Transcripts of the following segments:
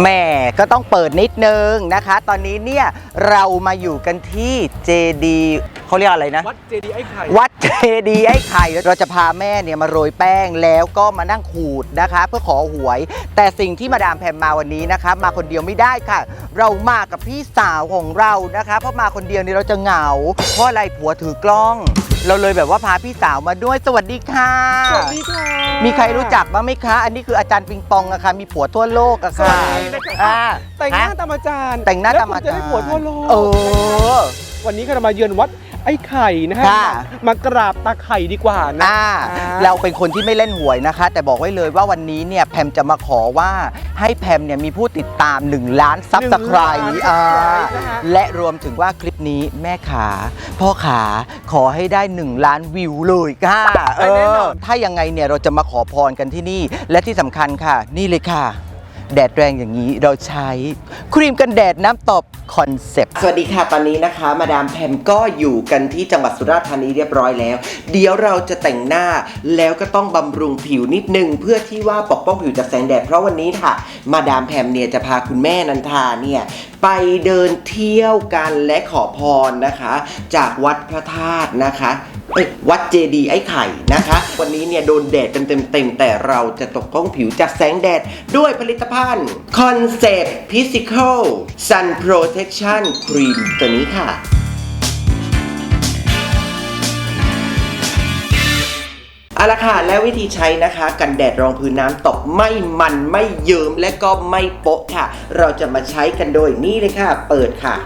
แหม่ ก็ต้องเปิดนิดนึงนะคะ ตอนนี้เนี่ยเรามาอยู่กันที่เจดีเขาเรียกอะไรนะ วัดเจดีย์ไอ้ไข่วัดเจดีย์ไอ้ไข่เราจะพาแม่เนี่ยมาโรยแป้งแล้วก็มานั่งขูดนะคะ เพื่อขอหวย แต่สิ่งที่มาดามแพมมาวันนี้นะคะ มาคนเดียวไม่ได้ค่ะ เรามากับพี่สาวของเรานะคะ เพราะมาคนเดียวเนี่ยเราจะเหงา เพราะอะไรผัวถือกล้อง เราเลยแบบว่าพาพี่สาวมาด้วยสวัสดีค่ะ สวัสดีค่ะมีใครรู้จักบ้างไหมคะ อันนี้คืออาจารย์ปิงปองอะค่ะมีผัวทั่วโลกอะสค่ะวัสดีนะคะอ่าแต่งหน้าฮะตามอาจารย์แต่งหน้าตามอาแล้วคุณจะจารได้ย์ผัวทั่วโลกเออ วันนี้ก็จะมาเยือนวัดไอ้ไข่นะฮะค่ะ มากราบตาไข่ดีกว่านะ อ่าอ่า เราเป็นคนที่ไม่เล่นหวยนะคะ แต่บอกไว้เลยว่าวันนี้เนี่ยแพมจะมาขอว่าให้แพมเนี่ยมีผู้ติดตาม 1 ล้านซับสไครหนึ่ต์งล้าน subscribe นะคะและรวมถึงว่าคลิปนี้แม่ขา พ่อขาขอให้ได้ 1 ล้านวิวเลยค่ะเอแน่นออน ถ้ายังไงเนี่ยเราจะมาขอพรกันที่นี่ และที่สำคัญค่ะ นี่เลยค่ะ แดดแรงอย่างนี้เราใช้ครีมกันแดดน้ำตบคอนเซปต์สวัสดีค่ะตอนนี้นะคะ มาดามแพมก็อยู่กันที่จังหวัดสุราษฎร์ธานีเรียบร้อยแล้ว เดี๋ยวเราจะแต่งหน้าแล้วก็ต้องบำรุงผิวนิดนึง เพื่อที่ว่าปกป้องผิวจากแสงแดดเพราะวันนี้ค่ะ มาดามแพมเนี่ยจะพาคุณแม่นันทาเนี่ยไปเดินเที่ยวกันและขอพรนะคะ จากวัดพระธาตุนะคะ วัดเจดีย์ไอ้ไข่นะคะ วันนี้เนี่ยโดนแดดเต็มๆแต่เราจะตกป้องผิวจากแสงแดด ด้วยผลิตภัณฑ์ Concept Physical Sun Protection Cream ตัวนี้ค่ะเอาละค่ะ แล้ววิธีใช้นะคะ กันแดดรองพื้นน้ำตกไม่มันไม่เยิ้มและก็ไม่โป๊ะค่ะ เราจะมาใช้กันโดยนี่เลยค่ะ เปิดค่ะ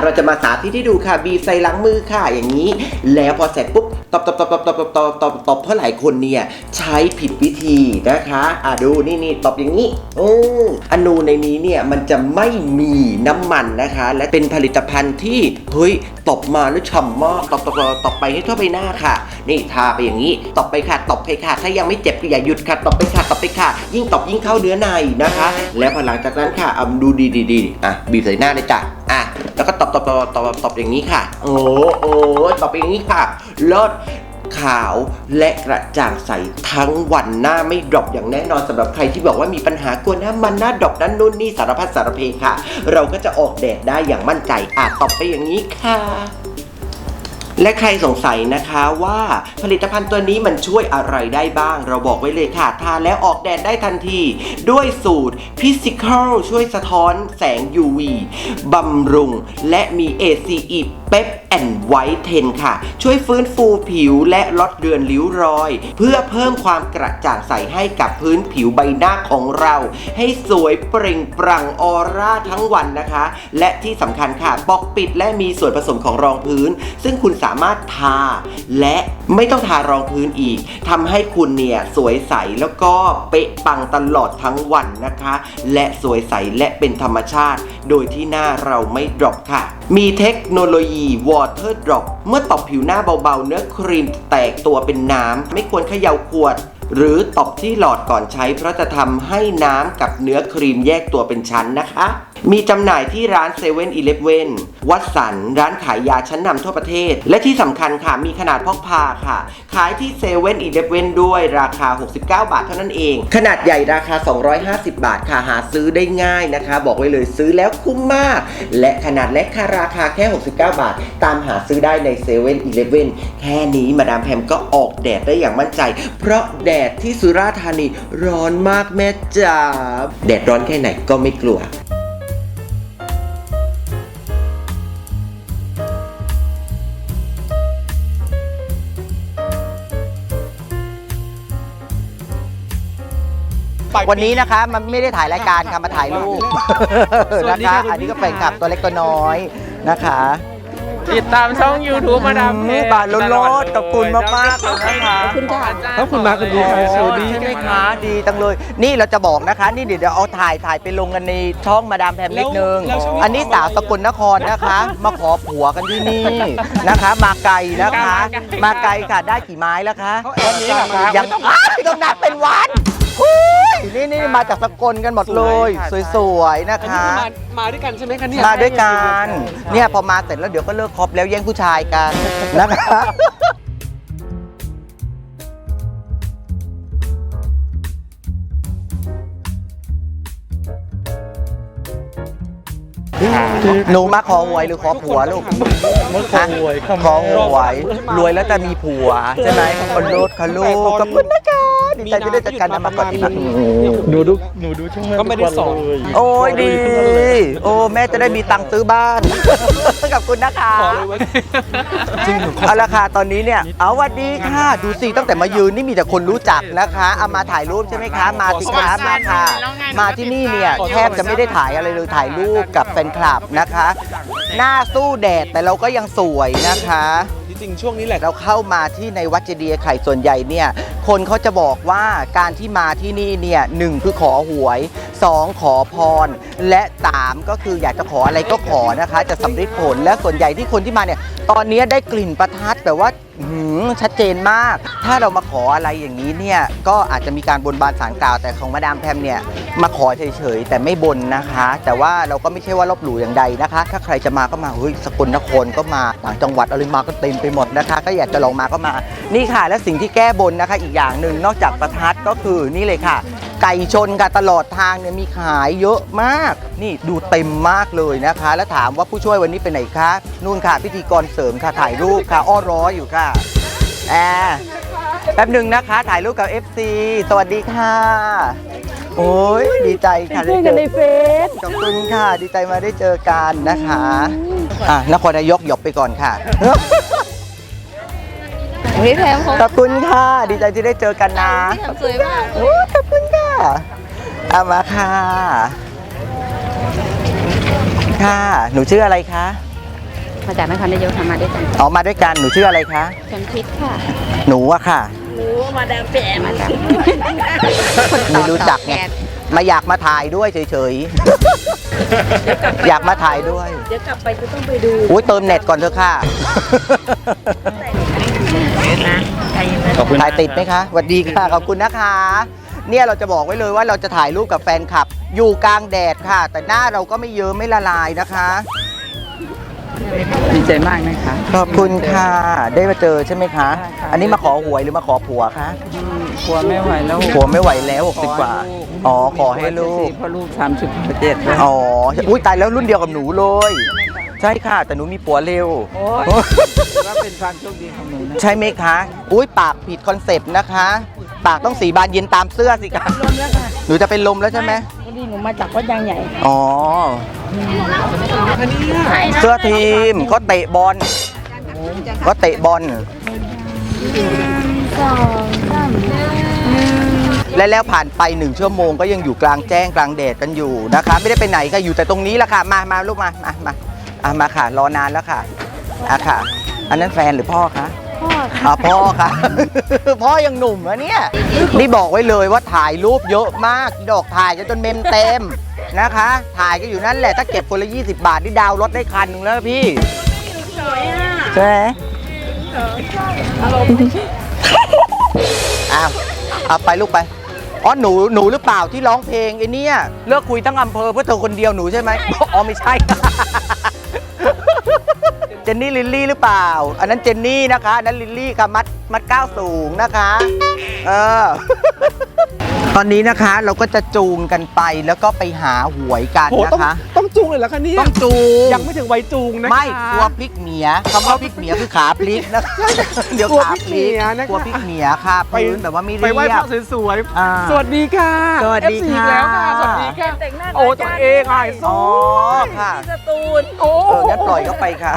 เราจะมาสาธิตให้ดูค่ะ บีบใส่หลังมือค่ะอย่างนี้ แล้วพอเสร็จปุ๊บตบตบตบตบตบตบตบตบตบเพราะหลายคนเนี่ยใช้ผิดวิธีนะคะอะดูนี่นี่ตบอย่างนี้อืออนูในนี้เนี่ยมันจะไม่มีน้ำมันนะคะ และเป็นผลิตภัณฑ์ที่เฮ้ยตบมาแล้วฉ่ำมากตบตบตบไปให้ทั่วใบหน้าค่ะ นี่ทาไปอย่างนี้ตบไปค่ะตบไปค่ะ ถ้ายังไม่เจ็บก็อย่าหยุดค่ะตบไปค่ะตบไปค่ะ ยิ่งตบยิ่งเข้าเนื้อในนะคะ แล้วพอหลังจากนั้นค่ะเอาดูดีดีดีอะบีบใส่หน้าเลยจ้ะอะแล้วก็ตบตบตบตบตบอย่างนี้ค่ะ โอ้โอ้ตบไปอย่างนี้ค่ะเลิศขาวและกระจ่างใสทั้งวันหน้าไม่ดรอปอย่างแน่นอนสำหรับใครที่บอกว่ามีปัญหากลัวหน้ามันหน้าดรอปนั้นนู่นนี่สารพัดสารเพค่ะ เราก็จะออกแดดได้อย่างมั่นใจอะตบไปอย่างนี้ค่ะ และใครสงสัยนะคะว่าผลิตภัณฑ์ตัวนี้มันช่วยอะไรได้บ้าง เราบอกไว้เลยค่ะ ทาแล้วออกแดดได้ทันที ด้วยสูตร Physical ช่วยสะท้อนแสง UV บำรุง และมี ACE เป๊ปแอนไวท์เทนค่ะ ช่วยฟื้นฟูผิวและลดเลือนริ้วรอย เพื่อเพิ่มความกระจ่างใสให้กับพื้นผิวใบหน้าของเรา ให้สวยเปล่งปลั่งออร่าทั้งวันนะคะ และที่สำคัญค่ะปอกปิดและมีส่วนผสมของรองพื้น ซึ่งคุณสามารถทา และไม่ต้องทารองพื้นอีกทำให้คุณเนี่ยสวยใสแล้วก็เป๊ะปังตลอดทั้งวันนะคะ และสวยใสและเป็นธรรมชาติ โดยที่หน้าเราไม่ดรอปค่ะ มีเทคโนโลยี Water Drop เมื่อตบผิวหน้าเบาๆ เนื้อครีมแตกตัวเป็นน้ำไม่ควรเขย่าขวดหรือตบที่หลอดก่อนใช้เพราะจะทำให้น้ำกับเนื้อครีมแยกตัวเป็นชั้นนะคะ มีจำหน่ายที่ร้าน7 e เ e ่ e อวัดสัน ร้านขายยาชั้นนำทั่วประเทศ และที่สำคัญค่ะ มีขนาดพกพาค่ะ ขายที่7 e เ e ่ e อด้วยราคา 69 บาทเท่านั้นเอง ขนาดใหญ่ราคา 250 บาทค่ะ หาซื้อได้ง่ายนะคะ บอกไว้เลยซื้อแล้วคุ้มมาก และขนาดเล็กค่ะราคาแค่ 69 บาท ตามหาซื้อได้ใน7 e เ e ่ e อแค่นี้มาดามแพมก็ออกแดดได้อย่างมั่นใจ เพราะแดดที่สุราษฎร์ธานีร้อนมากแม่จ๋าแดดร้อนแค่ไหนก็ไม่กลัว วันนี้นะคะ มันไม่ได้ถ่ายรายการค่ะมาถ่ายรูปสวันะสดีคะค่ะคุณอันนี้ก็พี่แฟนคลับตัวเล็กตัวน้อยนะคะติดตามช่อง YouTube มาดามเพบาทโลดขอบคุณมากๆเลยนะคะขอบคุณค่ะขอบคุณมากคุณพี่ค่ะสวัสดีใช่ไหมคะดีจังเลย นี่เราจะบอกนะคะ นี่เดี๋ยวเอาถ่ายถ่ายไปลงกันในช่องมาดามแพมนิดนึงแล้วช่องนี้อันนี้สาวสกลนครนะคะ มาขอผัวกันที่นี่นะคะ มาไกลนะคะ มาไกลค่ะได้กี่ไม้แล้วคะวันนี้เหรอคะยังอ้ายต้องนับเป็นวัน อุ้ยนี่นี่มาจากสกลกันหมดเลยสวยๆนะอันนี้คะคือมามาด้วยกันใช่ไหมคะเนี่ยมาด้วยกันเนี่ยพอมาเสร็จแล้วเดี๋ยวก็เลิกคบแล้วแย่งผู้ชายกันนะคะอหนูมาขอหวยหรือขอผัวลูกขอหวยครับขอหวยรวยแล้วจะมีผัว ใช่ไหมคนรถค่ะลูกขอบคุณนะคะ ดีใจที่ได้จัดการนำมาก่อนที่มาหนูดูหนูดูช่องแม่ก็ไม่ได้สอนทุกวัเลยโอ้ยดี โอ้แม่จะได้มีตังค์ซื้อบ้านขอบคุณนะคะขอเลยไว้เอาละค่ะตอนนี้เนี่ยเอาสวัสดีค่ะ ดูสิตั้งแต่มายืนนี่มีแต่คนรู้จักนะคะเอามาถ่ายรูปใช่ไหมคะ มาสิคะมาค่ะ มาที่นี่เนี่ยแทบจะไม่ได้ถ่ายอะไรเลยถ่ายรูปกับแฟนคลับนะคะ หน้าสู้แดดแต่เราก็ยังสวยนะคะจ ริงๆ ช่วงนี้แหละ เราเข้ามาที่ในวัดเจดีย์ไข่ส่วนใหญ่เนี่ย คนเขาจะบอกว่าการที่มาที่นี่เนี่ยหนึ่งคือขอหวย 2 ขอพร และ3ก็คืออยากจะขออะไรก็ขอนะคะ จะสำเร็จผลและส่วนใหญ่ที่คนที่มาเนี่ย ตอนนี้ได้กลิ่นประทัดแบบว่า อื้อหือชัดเจนมาก ถ้าเรามาขออะไรอย่างนี้เนี่ย ก็อาจจะมีการบนบานสารกล่าว แต่ของมาดามแพมเนี่ย มาขอเฉยๆ แต่ไม่บนนะคะ แต่ว่าเราก็ไม่ใช่ว่าลบหลู่อย่างใดนะคะ ถ้าใครจะมาก็มา เฮ้ย สกลนครก็มาต่างจังหวัดอะไรมาก็เต็มไปหมดนะคะ ก็อยากจะลองมาก็มา นี่ค่ะ และสิ่งที่แก้บนนะคะ อีกอย่างหนึ่งนอกจากประทัดก็คือนี่เลยค่ะ ไก่ชนค่ะตลอดทางเนี่ยมีขายเยอะมาก นี่ดูเต็มมากเลยนะคะ แล้วถามว่าผู้ช่วยวันนี้ไปไหนคะนู่นค่ะพิธีกรเสริมค่ะถ่ายรูปค่ะ อ้อร้ออยู่ค่ะแอร์แป๊บหนึ่งนะคะ ถ่ายรูปกับ FC สวัสดีค่ะ โอ้ยดีใจค่ะเพื่อนกันในเฟซขอบคุณค่ะ ดีใจมาได้เจอกันนะคะอะนครนายกหยบไปก่อนค่ะพี่แพมเขาขอบคุณค่ะ ดีใจที่ได้เจอกันนะสวยมากโอ้ขอบคุณค่ะ เอามาค่ะ ค่ะ หนูชื่ออะไรคะ มาจากนครนายกทำมาด้วยกันออกมาด้วยกัน หนูชื่ออะไรคะ ชนพิษค่ะ หนูอะค่ะรู้มาดามแปะมาจากไม่รู้จักไง มาอยากมาถ่ายด้วยเฉยๆ อยากมาถ่ายด้วย เดี๋ยวกลับไปจะต้องไปดูอุ้ยเติมเน็ตก่อนเถอะค่ะ นะใจเย็นขอบคุณถ่ายติดไหมคะสวัสดีค่ะ ขอบคุณนะคะ เนี่ยเราจะบอกไว้เลยว่าเราจะถ่ายรูปกับแฟนคลับ อยู่กลางแดดค่ะ แต่หน้าเราก็ไม่เยิ้มไม่ละลายนะคะ ดีใจมากนะคะขอบคุณค่ะ ได้มาเจอใช่ไหมคะใช่ค่ะอันนี้มาขอหวยหรือมาขอผัวคะกลัวไม่ไหวแล้วผัวไม่ไหวแล้ว60กว่า อ๋อขอให้ลูกเพราะลูกสามสิบเจ็ดแล้วอ๋ออุ้ยตายแล้วรุ่นเดียวกับหนูเลย ใช่ค่ะ แต่หนูมีผัวเร็ว โอ้ยว่าเป็นความโชคดีของหนูนะ ใช่ไหมคะ อุ้ยปากผิดคอนเซปต์นะคะ ปากต้องสีบานเย็นตามเสื้อสิคะลมแล้วค่ะหนูจะเป็นลมแล้วใช่ไหมพอดีหนูมาจากวัดยางใหญ่อ๋อเสื้อทีมเขาเตะบอลเขาเตะบอลสองสามและแล้วผ่านไปหนึ่งชั่วโมงก็ยังอยู่กลางแจ้งกลางแดดกันอยู่นะคะ ไม่ได้ไปไหนค่ะอยู่แต่ตรงนี้แหละค่ะ มามาลูกมามามาอะมาค่ะ รอนานแล้วค่ะอะค่ะ อันนั้นแฟนหรือพ่อคะพ่ ออะพ่อค่ะ พ่อยังหนุ่มอะเนี่ย นี่บอกไว้เลยว่าถ่ายรูปเยอะมาก ดอกถ่ายกันจนเมมเต็มนะคะ ถ่ายกันอยู่นั่นแหละ ถ้าเก็บคนละ 20 บาทนี่ดาวน์รถได้คันหนึงแล้วพี่ใช่ไหมอ้าวเอาไปลูกไป อ๋อหนูหนูหรือเปล่าที่ร้องเพลงไอ้เนี่ยเลิกคุยตั้งอำเภอเพื่อเธอคนเดียวหนูใช่ไหมอ๋อไม่ใช่ เจนนี่ลิลลี่หรือเปล่า อันนั้นเจนนี่นะคะอันนั้นลิลลี่ค่ะมัดมัดก้าวสูงนะคะ เออ ตอนนี้นะคะเราก็จะจูงกันไปแล้วก็ไปหาหวยกันโหนะต้องคะ ต้อง จูงเลยเหรอคะเนี่ยต้องจูงยังไม่ถึงวัยจูงนะคะไม่กลัวพลิกเหมียคำว่าพลิกเหมียคือขาพลิกนะคะเดี๋ยวกลัวขาพลิกเหมียนะคะกลัวพลิกเหมียค่ะพื้นแบบว่าไม่ไปเรีไหว้พยระบสวยอ่าๆสวัสดีค่ะสวัสดี FC ค่ะอีกแล้วค่ะสวัสดีค่ะแต่งหน้าโอ้ตัวเองอะสอ๋อวยค่ะสตูลโอ้เอองั้นปล่อยเขาไปค่ะ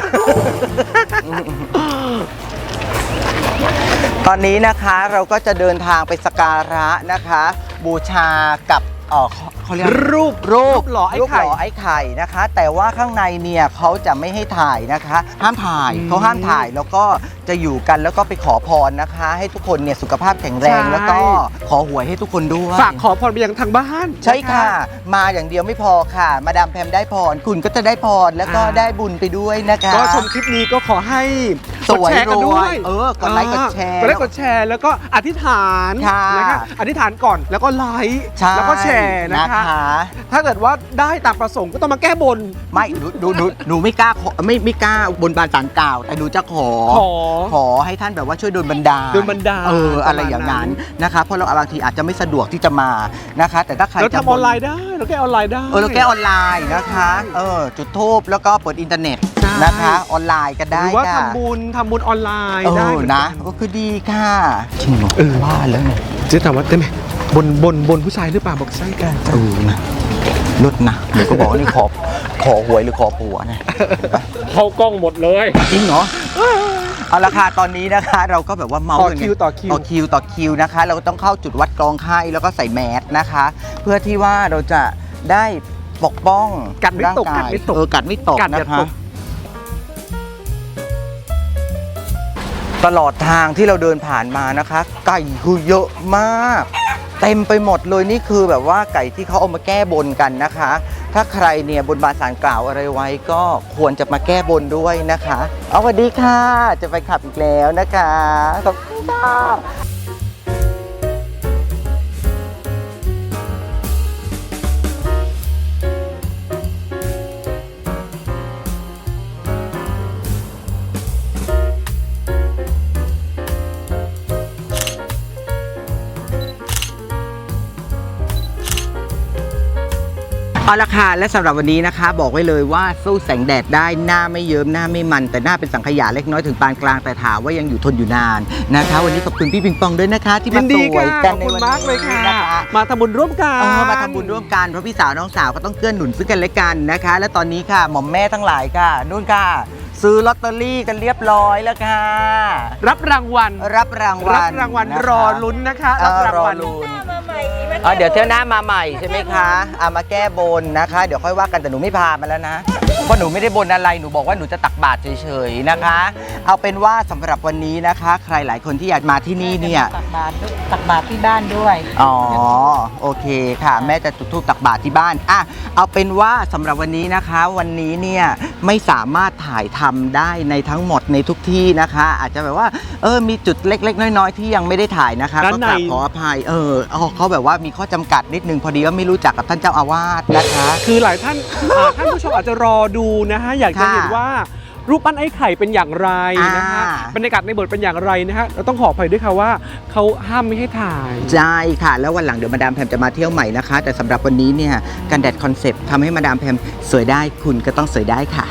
ตอนนี้นะคะเราก็จะเดินทางไปสกการะนะคะ บูชากับเออเขาเขาเรียกรูปรูปรูปหล่อไอ้รูปไข่หล่อไอ้ไข่นะคะ แต่ว่าข้างในเนี่ยเขาจะไม่ให้ถ่ายนะคะ ห้ามถ่ายอืมเขาห้ามถ่ายแล้วก็จะอยู่กันแล้วก็ไปขอพรนะคะ ให้ทุกคนเนี่ยสุขภาพแข็งแรงใช่ แล้วก็ขอหวยให้ทุกคนด้วยฝากขอพรไปยังทางบ้าน ใช่ค่ะ มาอย่างเดียวไม่พอค่ะ มาดามแพมได้พร คุณก็จะได้พรแล้วก็อ่า ได้บุญไปด้วยนะคะ ก็ชมคลิปนี้ก็ขอให้สวยกดแชร์กันรด้ววยยเออกดไลค์กดแชร์กดไลค์กดแชร์แล้วก็อธิษฐานค่ะนะคะอธิษฐานก่อนแล้วก็ไลค์ใช่แล้วก็แชร์นะคะถ้าเกิดว่าได้ตามประสงค์ก็ต้องมาแก้บน ไม่หนูหนูหนูหนูไม่กล้าขอไม่ไม่กล้าบนบานสารกล่าว แต่หนูจะขอ ขอ ขอให้ท่านแบบว่าช่วยโดนบันดาลโดนบันดาลเอออะไรประมาณอย่างนั้นนั้นนะคะ เพราะเราบางทีอาจจะไม่สะดวกที่จะมานะคะ แต่ถ้าใครเราจะทำออนไลน์ได้เราแก้ออนไลน์ได้ เออเราแก้ออนไลน์นะคะเออจุดทูบแล้วก็เปิดอินเทอร์เน็ตใช่นะคะออนไลน์ก็หได้รือว่าค่ะ ทำบุญทำบุญออนไลน์เอได้อเหมือกันะก็คือดีค่ะจริงเหรอเออว่าแล้วเนี่ยเจ๊ถามว่าได้ไหม บนบนบนผู้ชายหรือเปล่าบอกใช่กันเออนะลดนะเดี๋ยวก็บอกว่านี่ขอขอหวยหรือขอผัวนะเข้ากล้องหมดเลยจริงเหรอเอาละค่ะตอนนี้นะคะ เราก็แบบว่าเมาต่อกันไงคิวต่อคิวต่อคิวต่อคิวนะคะ เราก็ต้องเข้าจุดวัดกรองไข้แล้วก็ใส่แมสนะคะ เพื่อที่ว่าเราจะได้ปกป้องกัดไม่ตกร่างายกัดไม่ตกเออกัดไม่ตกกัดอย่านะคะตกตลอดทางที่เราเดินผ่านมานะคะ ไก่คือเยอะมาก เต็มไปหมดเลยนี่คือแบบว่าไก่ที่เขาเอามาแก้บนกันนะคะ ถ้าใครเนี่ยบนบานสารกล่าวอะไรไว้ก็ควรจะมาแก้บนด้วยนะคะ เอาสวัสดีค่ะ จะไปขับอีกแล้วนะคะขอบคุณค่ะ เอาละค่ะและสำหรับวันนี้นะคะ บอกไว้เลยว่าสู้แสงแดดได้หน้าไม่เยิ้มหน้าไม่มัน แต่หน้าเป็นสังขยาเล็กน้อยถึงปานกลางแต่ถามว่ายังอยู่ทนอยู่นานนะคะ วันนี้ขอบคุณพี่ปิงปองด้วยนะคะ ที่ยิมานสดีวยค่ะกัขนอบในคุณวันมากเลยนี้ค่ะนะคะมาทำบุญร่วมกันเออมาทำบุญร่วมกันเพราะพี่สาวน้องสาวก็ต้องเกื้อหนุนซึ่งกันและกันนะคะ และตอนนี้ค่ะหม่อมแม่ทั้งหลายค่ะนู่นค่ะ ซื้อลอตเตอรี่กันเรียบร้อยแล้วค่ะ รับรางวัล รับรางวัลรับรางวัลนะคะรอลุ้นนะคะ เอรับอรางรอวัล ลุ้น มาใหม่มาอ๋อเดี๋ยวเที่ยวหน้ามาใหม่ใช่ไหมคะเอามาแก้บนนะคะ เดี๋ยวค่อยว่ากันแต่หนูไม่พามาแล้วนะ เพราะหนูไม่ได้บนอะไรหนูบอกว่าหนูจะตักบาตรเฉยๆนะคะ เอาเป็นว่าสำหรับวันนี้นะคะ ใครหลายคนที่อยากมาที่นี่เนี่ย ตักบาตรด้วยตักบาตรที่บ้านด้วย อ๋อ โอเคค่ะ แม่จะจุดธูปตักบาตรที่บ้านอะเอาเป็นว่าสำหรับวันนี้นะคะ วันนี้เนี่ยไม่สามารถถ่ายทำได้ในทั้งหมดในทุกที่นะคะ อาจจะแบบว่า เออมีจุดเล็ก ๆ น้อยๆที่ยังไม่ได้ถ่ายนะคะด้านก็ในกราบขออภัยเออเอาเขาแบบว่ามีข้อจำกัดนิดนึงพอดีว่าไม่รู้จักกับท่านเจ้าอาวาสนะคะ คือหลายท่านอ่าท่านผู้ชมอาจจะรอดูนะฮะอยากจะค่ะเห็นว่ารูปปั้นไอ้ไข่เป็นอย่างไรนะฮะอ่าบรรยากาศในโบสถ์เป็นอย่างไรนะฮะเราต้องขออภัยด้วยค่ะว่าเขาห้ามไม่ให้ถ่ายใช่ค่ะ แล้ววันหลังเดี๋ยวมาดามแพมจะมาเที่ยวใหม่นะคะ แต่สำหรับวันนี้เนี่ยกันแดดคอนเซปต์ทำให้มาดามแพมสวยได้คุณก็ต้องสวยได้ค่ะ